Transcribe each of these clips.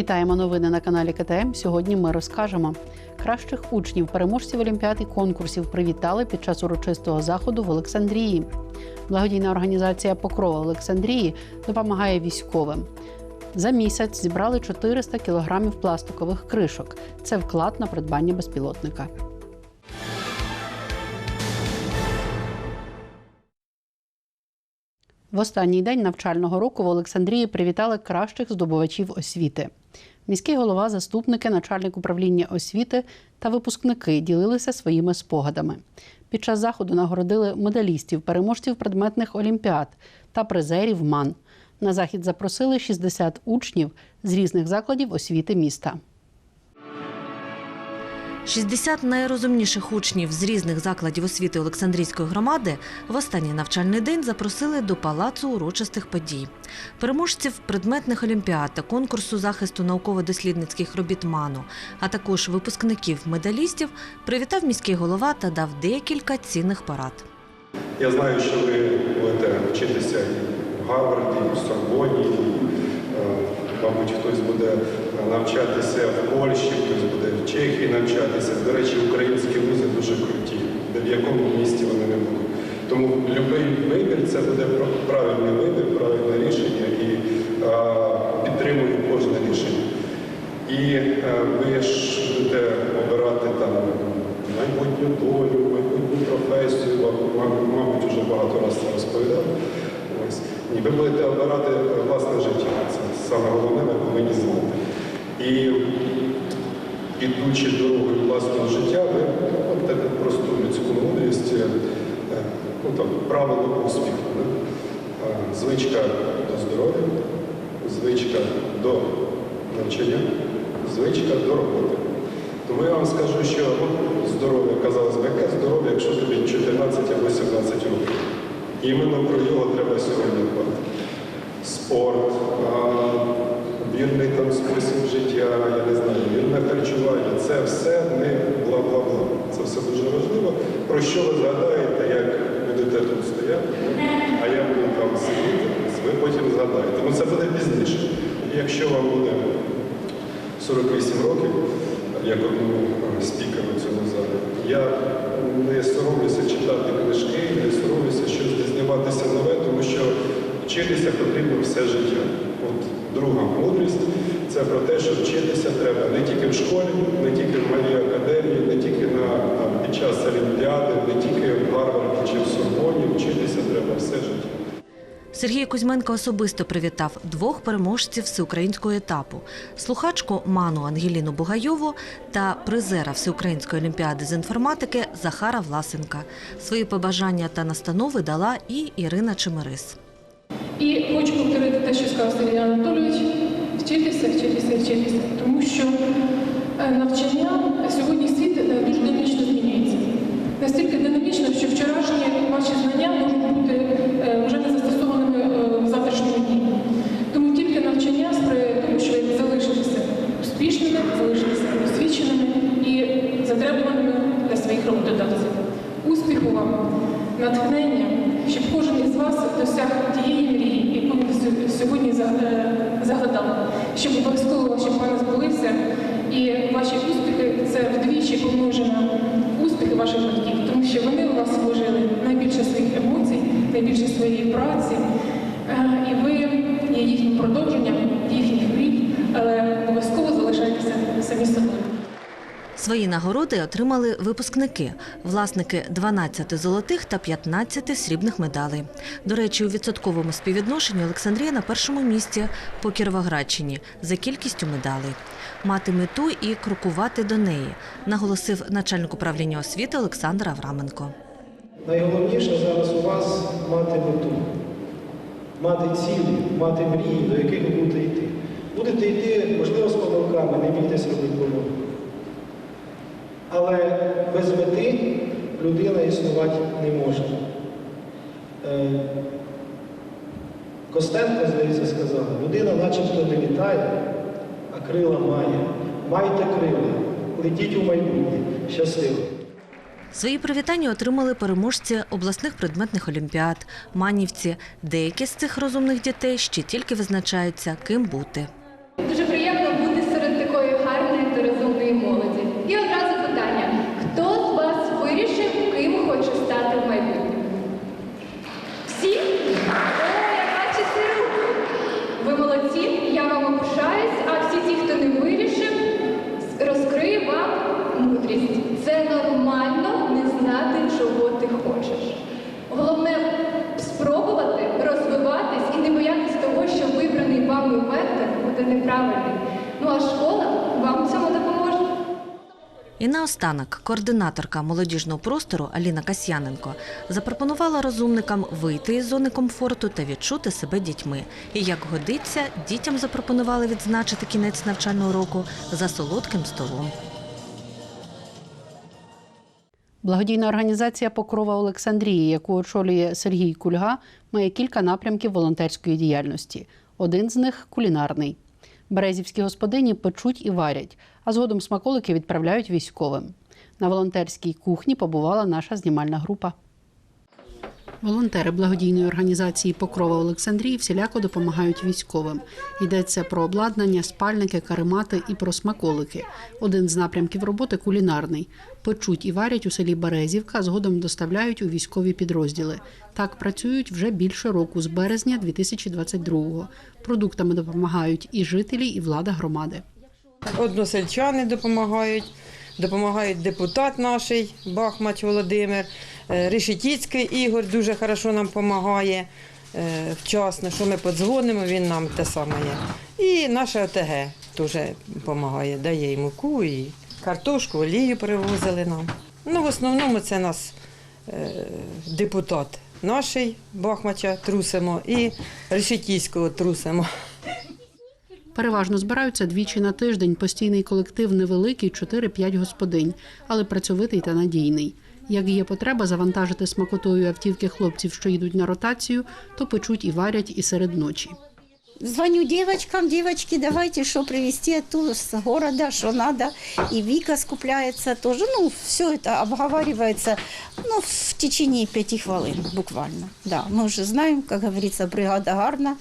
Вітаємо новини на каналі КТМ. Сьогодні ми розкажемо. Кращих учнів, переможців олімпіад і конкурсів привітали під час урочистого заходу в Олександрії. Благодійна організація Покрова Олександрії допомагає військовим. За місяць зібрали 400 кілограмів пластикових кришок. Це вклад на придбання безпілотника. В останній день навчального року в Олександрії привітали кращих здобувачів освіти. Міський голова, заступники, начальник управління освіти та випускники ділилися своїми спогадами. Під час заходу нагородили медалістів, переможців предметних олімпіад та призерів МАН. На захід запросили 60 учнів з різних закладів освіти міста. 60 найрозумніших учнів з різних закладів освіти Олександрійської громади в останній навчальний день запросили до палацу урочистих подій. Переможців предметних олімпіад та конкурсу захисту науково-дослідницьких робіт МАНу, а також випускників медалістів привітав міський голова та дав декілька цінних порад. Я знаю, що ви будете вчитися в Гарварді, і в Сорбоні, е, мабуть, хтось буде навчатися в Польщі, хтось буде в Чехії навчатися. До речі, українські вузи дуже круті, де в якому місті вони не будуть. Тому будь-який вибір це буде правильний вибір, правильне рішення і е, підтримую кожне рішення. І е, ви ж будете обирати там майбутню долю, майбутню професію, мабуть, вже багато разів розповідав. Ось. І ви будете обирати власне життя. Це саме головне, ви повинні знати. І ідучи дорогою власного життя, ви от таку просту людську мудрість, е, ну, там, правило успіху. да? Звичка до здоров'я, звичка до навчання, звичка до роботи. Тому я вам скажу, що ну, здоров'я, казалось би, яке здоров'я, якщо тобі 14 або 17 років. Іменно про його треба сьогодні дбати. Спорт, вірний там спосіб життя, я не знаю, вірне харчування це все не бла-бла-бла. Це все дуже важливо. Про що ви згадаєте, як будете тут стояти, а я буду там сидіти, ви потім згадаєте. Ну це буде пізніше. Якщо вам буде 48 років, як одному е, спікеру цього залу, я не соромлюся читати книжки, не соромлюся щось дізнаватися нове, тому що вчитися потрібно все життя. От друга мудрість це про те, що вчитися треба не тільки в школі, не тільки в малій академії, не тільки на, там, під час олімпіади, не тільки в Гарварді чи в Сорбоні, вчитися треба все життя. Сергій Кузьменко особисто привітав двох переможців всеукраїнського етапу: слухачку Ману Ангеліну Бугайову та призера всеукраїнської олімпіади з інформатики Захара Власенка. Свої побажання та настанови дала і Ірина Чемерис. І хочу повторити те, що сказав Сергій Анатолійович, вчитися, вчитися, вчитися. Тому що е, навчання сьогодні світ е, дуже динамічно змінюється. Настільки динамічно, що вчорашні ваші знання можуть бути е, вже не застосованими е, в завтрашньому дні. Тому тільки навчання сприяє тому, що ви залишитеся успішними, залишитеся освіченими і затребуваними для своїх роботодавців. Успіху вам, натхнення, щоб кожен із вас досяг тієї мрії, яку він сьо- сьогодні за- е, загадав, щоб обов'язково щоб плани збулися, і ваші успіхи це вдвічі помножено успіхи ваших батьків, тому що вони у вас вложили найбільше своїх емоцій, найбільше своєї праці, Свої нагороди отримали випускники, власники 12 золотих та 15 срібних медалей. До речі, у відсотковому співвідношенні Олександрія на першому місці по Кіровоградщині за кількістю медалей. Мати мету і крокувати до неї, наголосив начальник управління освіти Олександр Авраменко. Найголовніше зараз у вас мати мету, мати цілі, мати мрії, до яких ви будете йти. Будете йти, можливо, з помилками, не бійтесь робити помилки. Але без мети людина існувати не може. Е, Костенко, здається, сказав, людина начебто не літає, а крила має. Майте крила, летіть у майбутнє. Щасливо! Свої привітання отримали переможці обласних предметних олімпіад, манівці. Деякі з цих розумних дітей ще тільки визначаються, ким бути такої гарної та розумної молоді. І одразу питання: хто з вас вирішив, ким хоче стати в майбутньому? Всі? О, я бачу ці руки. Ви молодці, я вам опишаюсь, а всі ті, хто не вирішив, розкрию вам мудрість. Це нормально не знати, чого ти хочеш. Головне спробувати розвиватись і не боятись того, що вибраний вами вектор буде неправильний. Ну а школа вам в цьому допоможе. І наостанок координаторка молодіжного простору Аліна Касьяненко запропонувала розумникам вийти із зони комфорту та відчути себе дітьми. І як годиться, дітям запропонували відзначити кінець навчального року за солодким столом. Благодійна організація Покрова Олександрії, яку очолює Сергій Кульга, має кілька напрямків волонтерської діяльності. Один з них кулінарний. Березівські господині печуть і варять, а згодом смаколики відправляють військовим. На волонтерській кухні побувала наша знімальна група. Волонтери благодійної організації Покрова Олександрії всіляко допомагають військовим. Йдеться про обладнання, спальники, каремати і про смаколики. Один з напрямків роботи кулінарний. Печуть і варять у селі Березівка, згодом доставляють у військові підрозділи. Так працюють вже більше року з березня 2022-го. Продуктами допомагають і жителі, і влада громади. Односельчани допомагають, допомагають депутат наш Бахмач Володимир, Решетіцький Ігор дуже хорошо нам допомагає. е, Вчасно, що ми подзвонимо, він нам те саме є. І наша ОТГ теж допомагає, дає і муку, і картошку, олію привозили нам. Ну, в основному це нас е, депутат наший Бахмача трусимо і Решетіцького трусимо. Переважно збираються двічі на тиждень. Постійний колектив невеликий 4-5 господинь, але працьовитий та надійний. Як є потреба завантажити смакотою автівки хлопців, що йдуть на ротацію, то печуть і варять і серед ночі. Звоню девочкам, девочки, давайте что привезти оттуда с города, что надо. И Вика скупляется тоже. Ну, все это обговаривается ну, в течение пяти хвилин буквально. Да, мы уже знаем, как говорится, бригада гарна,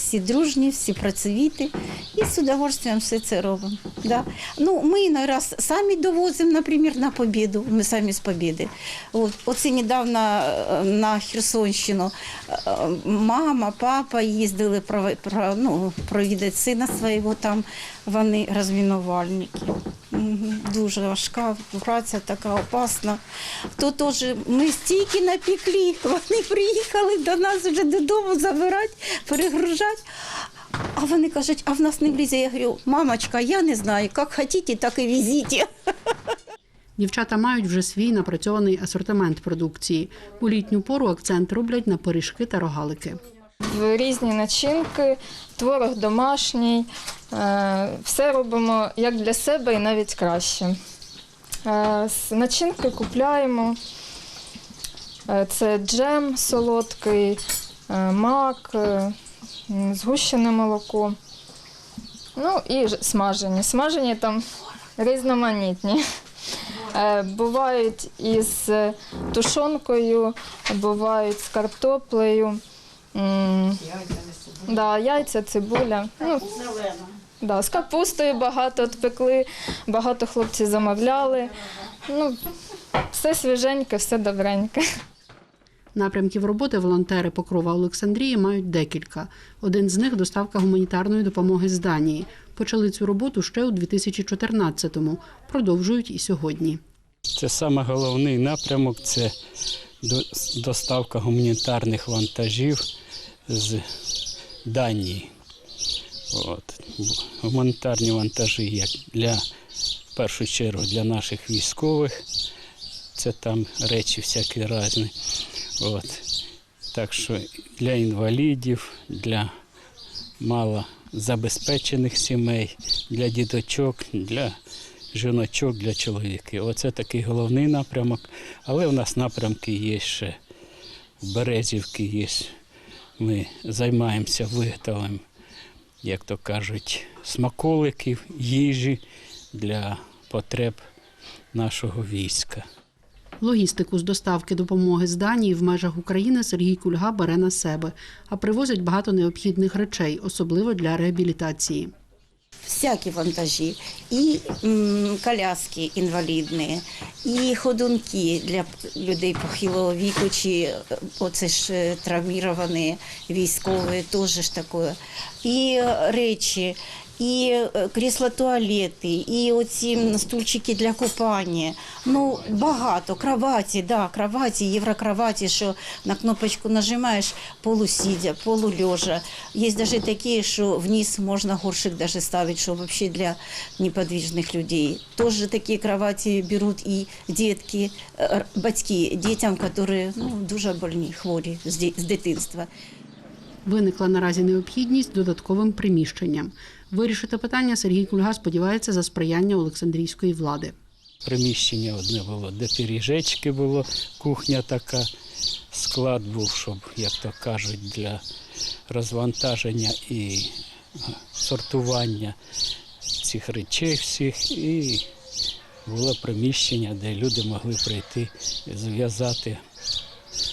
всі дружні, всі працьовіті. І з удовольствием все це робимо. Да. Ну, ми іной самі довозимо, наприклад, на Побіду. Ми самі з Побіди. От, оце недавно е, на Херсонщину е, мама, папа їздили про, ну, провідати сина свого там. Вони розмінувальники. Дуже важка праця, така опасна. То теж ми стільки напекли, вони приїхали до нас вже додому забирати, перегружати. А вони кажуть, а в нас не влізе. Я говорю, мамочка, я не знаю, як хочете, так і везіть. Дівчата мають вже свій напрацьований асортимент продукції. У літню пору акцент роблять на пиріжки та рогалики. Різні начинки, творог домашній. Е, Все робимо як для себе і навіть краще. Е, Начинки купляємо. Е, Це джем солодкий, мак, згущене молоко. Ну і смажені. Смажені там різноманітні. Бувають із тушонкою, бувають з картоплею. Да, яйця, цибуля. Ну, да, з капустою багато відпекли, багато хлопців замовляли. Ну, все свіженьке, все добреньке. Напрямків роботи волонтери Покрова Олександрії мають декілька. Один з них доставка гуманітарної допомоги з Данії. Почали цю роботу ще у 2014-му. Продовжують і сьогодні. Це саме головний напрямок це доставка гуманітарних вантажів з Данії. От. Гуманітарні вантажі як для, в першу чергу для наших військових. Це там речі всякі різні. От. Так що для інвалідів, для малозабезпечених сімей, для діточок, для жіночок, для чоловіків. Оце такий головний напрямок. Але у нас напрямки є ще в Березівці є. Ми займаємося виготовленням, як то кажуть, смаколиків, їжі для потреб нашого війська. Логістику з доставки допомоги з Данії в межах України Сергій Кульга бере на себе, а привозять багато необхідних речей, особливо для реабілітації. Всякі вантажі, і м, коляски інвалідні, і ходунки для людей похилого віку, чи е, оце ж е, травміровані військові, теж ж таке, і е, речі. І е, крісла туалети, і оці стульчики для купання. Ну, багато. Кроваті, да, кроваті, єврокроваті, що на кнопочку нажимаєш полусидя, полулежа. Є навіть такі, що вниз можна горшик даже ставити, що взагалі для неподвижних людей. Тоже такі кроваті беруть і дітки, е, батьки дітям, які ну, дуже больні, хворі з дитинства. Виникла наразі необхідність додатковим приміщенням. Вирішити питання Сергій Кульга сподівається за сприяння Олександрійської влади. Приміщення одне було, де пиріжечки було, кухня така, склад був, щоб, як то кажуть, для розвантаження і сортування цих речей всіх. І було приміщення, де люди могли прийти, зв'язати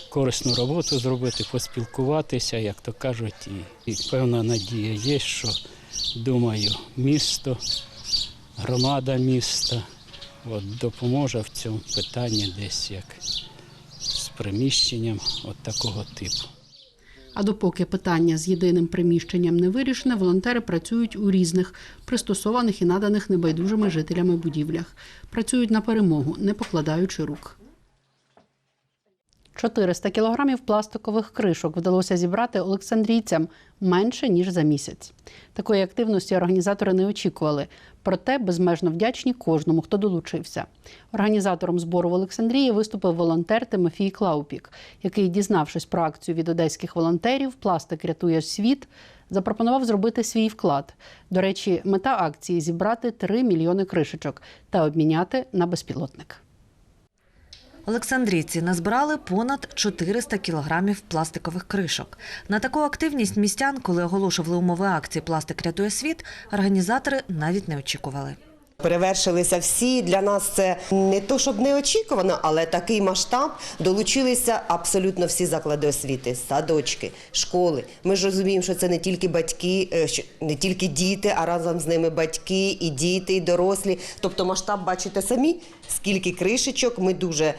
корисну роботу зробити, поспілкуватися, як то кажуть, і, і певна надія є, що думаю, місто, громада міста от, допоможе в цьому питанні десь як з приміщенням от такого типу. А допоки питання з єдиним приміщенням не вирішене, волонтери працюють у різних, пристосованих і наданих небайдужими жителями будівлях. Працюють на перемогу, не покладаючи рук. 400 кілограмів пластикових кришок вдалося зібрати олександрійцям менше ніж за місяць. Такої активності організатори не очікували, проте безмежно вдячні кожному, хто долучився. Організатором збору в Олександрії виступив волонтер Тимофій Клаупік, який, дізнавшись про акцію від одеських волонтерів Пластик рятує світ, запропонував зробити свій вклад. До речі, мета акції зібрати 3 мільйони кришечок та обміняти на безпілотник. Олександрійці назбирали понад 400 кілограмів пластикових кришок. На таку активність містян, коли оголошували умови акції Пластик рятує світ, організатори навіть не очікували. Перевершилися всі. Для нас це не то, щоб неочікувано, але такий масштаб долучилися абсолютно всі заклади освіти, садочки, школи. Ми ж розуміємо, що це не тільки батьки, е, не тільки діти, а разом з ними батьки, і діти, і дорослі. Тобто масштаб бачите самі, скільки кришечок. Ми дуже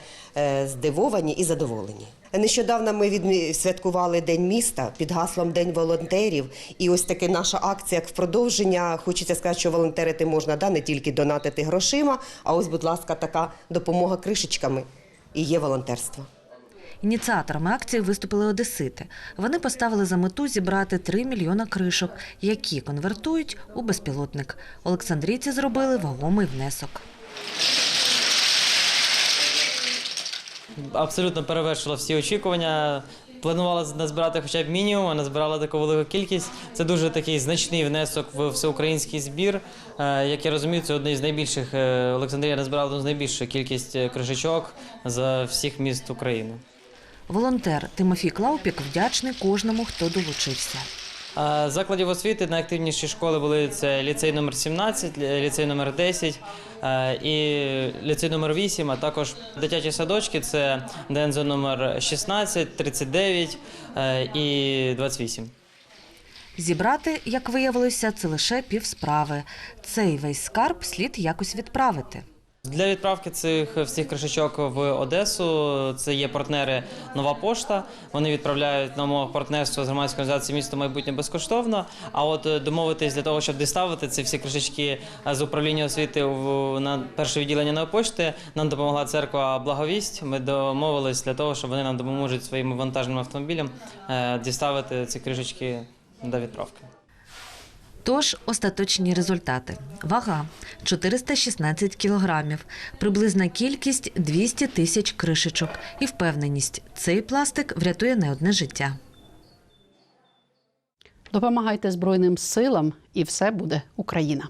здивовані і задоволені. Нещодавно ми відмі- святкували День міста під гаслом День волонтерів. І ось таки наша акція як в продовження. Хочеться сказати, що волонтерити можна да, не тільки донатити грошима, а ось, будь ласка, така допомога кришечками. І є волонтерство. Ініціаторами акції виступили одесити. Вони поставили за мету зібрати 3 мільйона кришок, які конвертують у безпілотник. Олександрійці зробили вагомий внесок. Абсолютно перевершила всі очікування. Планувала назбирати хоча б мінімум, а назбирала таку велику кількість. Це дуже такий значний внесок в всеукраїнський збір. Е, Як я розумію, це одне з найбільших. е, Олександрія назбирала одну з найбільших кількість е, кришечок з всіх міст України. Волонтер Тимофій Клаупік вдячний кожному, хто долучився. Закладів освіти найактивніші школи були це ліцей номер 17, ліцей номер 10 е, і ліцей номер 8, а також дитячі садочки це ДНЗ номер 16, 39 е, і 28. Зібрати, як виявилося, це лише півсправи. Цей весь скарб слід якось відправити. Для відправки цих всіх кришечок в Одесу це є партнери Нова Пошта. Вони відправляють на умовах партнерства з громадською організацією місто майбутнє безкоштовно. А от е, домовитись для того, щоб доставити ці всі кришечки е, з управління освіти в на перше відділення Нової пошти, нам допомогла церква Благовість. Ми домовились для того, щоб вони нам допоможуть своїм вантажним автомобілем е, діставити ці кришечки до відправки. Тож остаточні результати. Вага 416 кілограмів, приблизна кількість 200 тисяч кришечок і впевненість, цей пластик врятує не одне життя. Допомагайте Збройним силам, і все буде Україна.